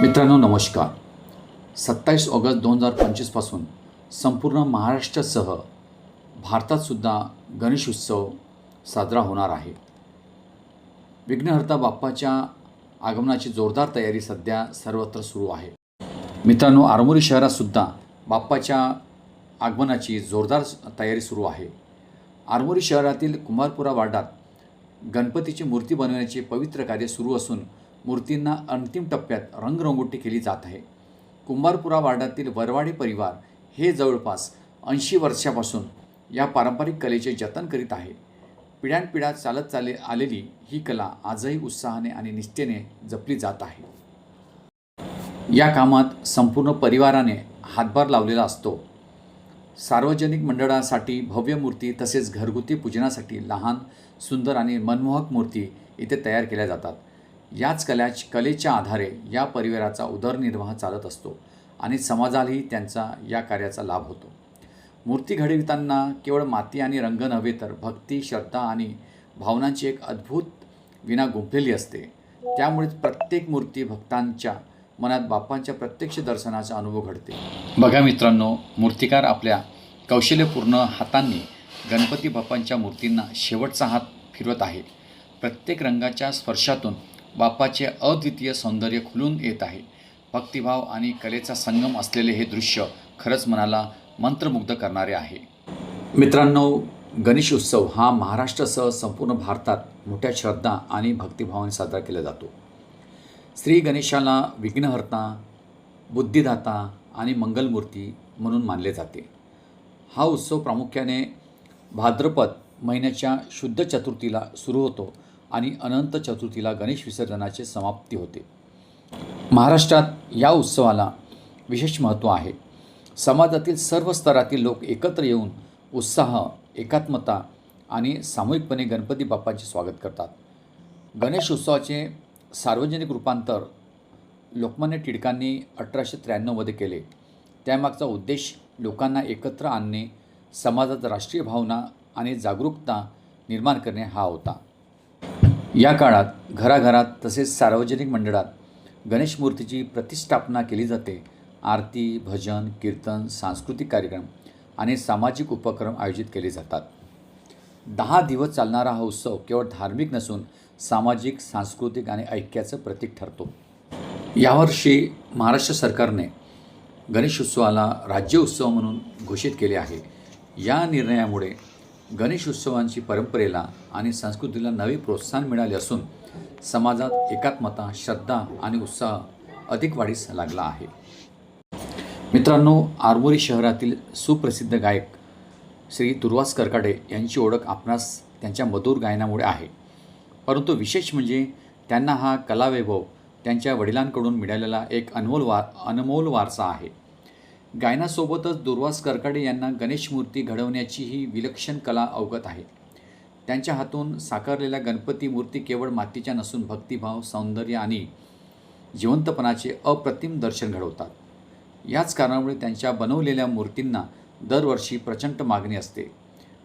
मित्रांनो नमस्कार. सत्तावीस ऑगस्ट दोन हजार पंचवीसपासून संपूर्ण महाराष्ट्रासह भारतातसुद्धा गणेश उत्सव साजरा होणार आहे. विघ्नहर्ता बाप्पाच्या आगमनाची जोरदार तयारी सध्या सर्वत्र सुरू आहे. मित्रांनो आरमोरी शहरातसुद्धा बाप्पाच्या आगमनाची जोरदार तयारी सुरू आहे. आरमोरी शहरातील कुमारपुरा वार्डात गणपतीची मूर्ती बनवण्याचे पवित्र कार्य सुरू असून मूर्तींना अंतिम टप्प्यात रंगरंगोटी केली जात आहे. कुंभारपुरा वार्डातील वरवाडी परिवार हे जवळपास ऐंशी वर्षापासून या पारंपरिक कलेचे जतन करीत आहे. पिढ्यानपिढ्या चालत चाले आलेली ही कला आजही उत्साहाने आणि निष्ठेने जपली जात आहे. या कामात संपूर्ण परिवाराने हातभार लावलेला असतो. सार्वजनिक मंडळासाठी भव्य मूर्ती तसेच घरगुती पूजनासाठी लहान सुंदर आणि मनमोहक मूर्ती इथे तयार केल्या जातात. याच कल्याच कलेच्या आधारे या परिवाराचा उदरनिर्वाह चालत असतो आणि समाजालाही त्यांचा या कार्याचा लाभ होतो. मूर्ती घडविताना केवळ माती आणि रंग नव्हे तर भक्ती श्रद्धा आणि भावनांची एक अद्भुत विना गुंफलेली असते. त्यामुळेच प्रत्येक मूर्ती भक्तांच्या मनात बाप्पांच्या प्रत्यक्ष दर्शनाचा अनुभव घडते. बघा मित्रांनो मूर्तिकार आपल्या कौशल्यपूर्ण हातांनी गणपती बाप्पांच्या मूर्तींना शेवटचा हात फिरवत आहे. प्रत्येक रंगाच्या स्पर्शातून बाप्पाचे अद्वितीय सौंदर्य खुलून येत आहे. भक्तिभाव आणि कलेचा संगम असलेले हे दृश्य खरंच मनाला मंत्रमुग्ध करणारे आहे. मित्रांनो गणेश उत्सव हा महाराष्ट्रासह संपूर्ण भारतात मोठ्या श्रद्धा आणि भक्तिभावाने साजरा केला जातो. श्री गणेशाला विघ्नहर्ता बुद्धिदाता आणि मंगलमूर्ती म्हणून मानले जाते. हा उत्सव प्रामुख्याने भाद्रपद महिन्याच्या शुद्ध चतुर्थीला सुरू होतो. आणि अनंत चतुर्थीला गणेश विसर्जनाचे समाप्ती होते. महाराष्ट्रात या उत्सवाला विशेष महत्त्व आहे. समाजातील सर्व स्तरातील लोक एकत्र येऊन उत्साह एकात्मता आणि सामूहिकपणे गणपती बाप्पाचे स्वागत करतात. गणेश उत्सवाचे सार्वजनिक रूपांतर लोकमान्य टिळकांनी अठराशे त्र्याण्णवमध्ये केले. त्यामागचा उद्देश लोकांना एकत्र आणणे समाजात राष्ट्रीय भावना आणि जागरूकता निर्माण करणे हा होता. या काळात घराघरात तसेच सार्वजनिक मंडळात गणेश मूर्तीची प्रतिष्ठापना केली जाते. आरती भजन कीर्तन सांस्कृतिक कार्यक्रम आणि सामाजिक उपक्रम आयोजित केले जातात. दहा दिवस चालणारा हा उत्सव केवळ धार्मिक नसून सामाजिक सांस्कृतिक आणि ऐक्याचं प्रतीक ठरतो. यावर्षी महाराष्ट्र सरकारने गणेश उत्सवाला राज्य उत्सव म्हणून घोषित केले आहे. या निर्णयामुळे गणेश उत्सवांची परंपरेला आणि संस्कृतीला नवे प्रोत्साहन मिळाले असून समाजात एकात्मता श्रद्धा आणि उत्साह अधिक वाढीस लागला आहे. मित्रांनो आरमोरी शहरातील सुप्रसिद्ध गायक श्री दुर्वास करकाडे यांची ओळख आपणास त्यांच्या मधुर गायनामुळे आहे. परंतु विशेष म्हणजे त्यांना हा कलावैभव त्यांच्या वडिलांकडून मिळालेला एक अनमोल वा अनमोल वारसा आहे. गायनासोबतच दुर्वास करकाडे यांना गणेश मूर्ती घडवण्याची ही विलक्षण कला अवगत आहे. त्यांच्या हातून साकारलेल्या गणपती मूर्ती केवळ मातीच्या नसून भक्तिभाव सौंदर्य आणि जिवंतपणाचे अप्रतिम दर्शन घडवतात. याच कारणामुळे त्यांच्या बनवलेल्या मूर्तींना दरवर्षी प्रचंड मागणी असते.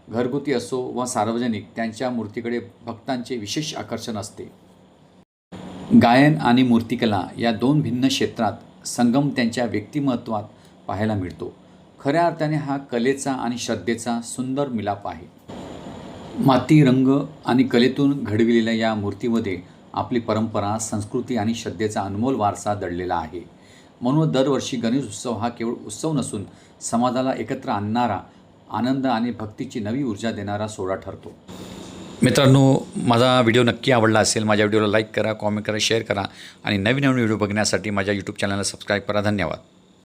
घरगुती असो वा सार्वजनिक त्यांच्या मूर्तीकडे भक्तांचे विशेष आकर्षण असते. गायन आणि मूर्तिकला या दोन भिन्न क्षेत्रात संगम त्यांच्या व्यक्तिमत्वात पाहायला मिळतो. खऱ्या अर्थाने हा कलेचा आणि श्रद्धेचा सुंदर मिलाप आहे. माती रंग आणि कलेतून घडविलेल्या या मूर्तीमध्ये आपली परंपरा संस्कृती आणि श्रद्धेचा अनमोल वारसा दडलेला आहे. म्हणून दरवर्षी गणेश उत्सव हा केवळ उत्सव नसून समाजाला एकत्र आणणारा आनंद आणि भक्तीची नवी ऊर्जा देणारा सोहळा ठरतो. मित्रांनो माझा व्हिडिओ नक्की आवडला असेल माझ्या व्हिडिओला लाईक करा कॉमेंट करा शेअर करा आणि नवीन नवीन व्हिडिओ बघण्यासाठी माझ्या यूट्यूब चॅनलला सबस्क्राईब करा. धन्यवाद.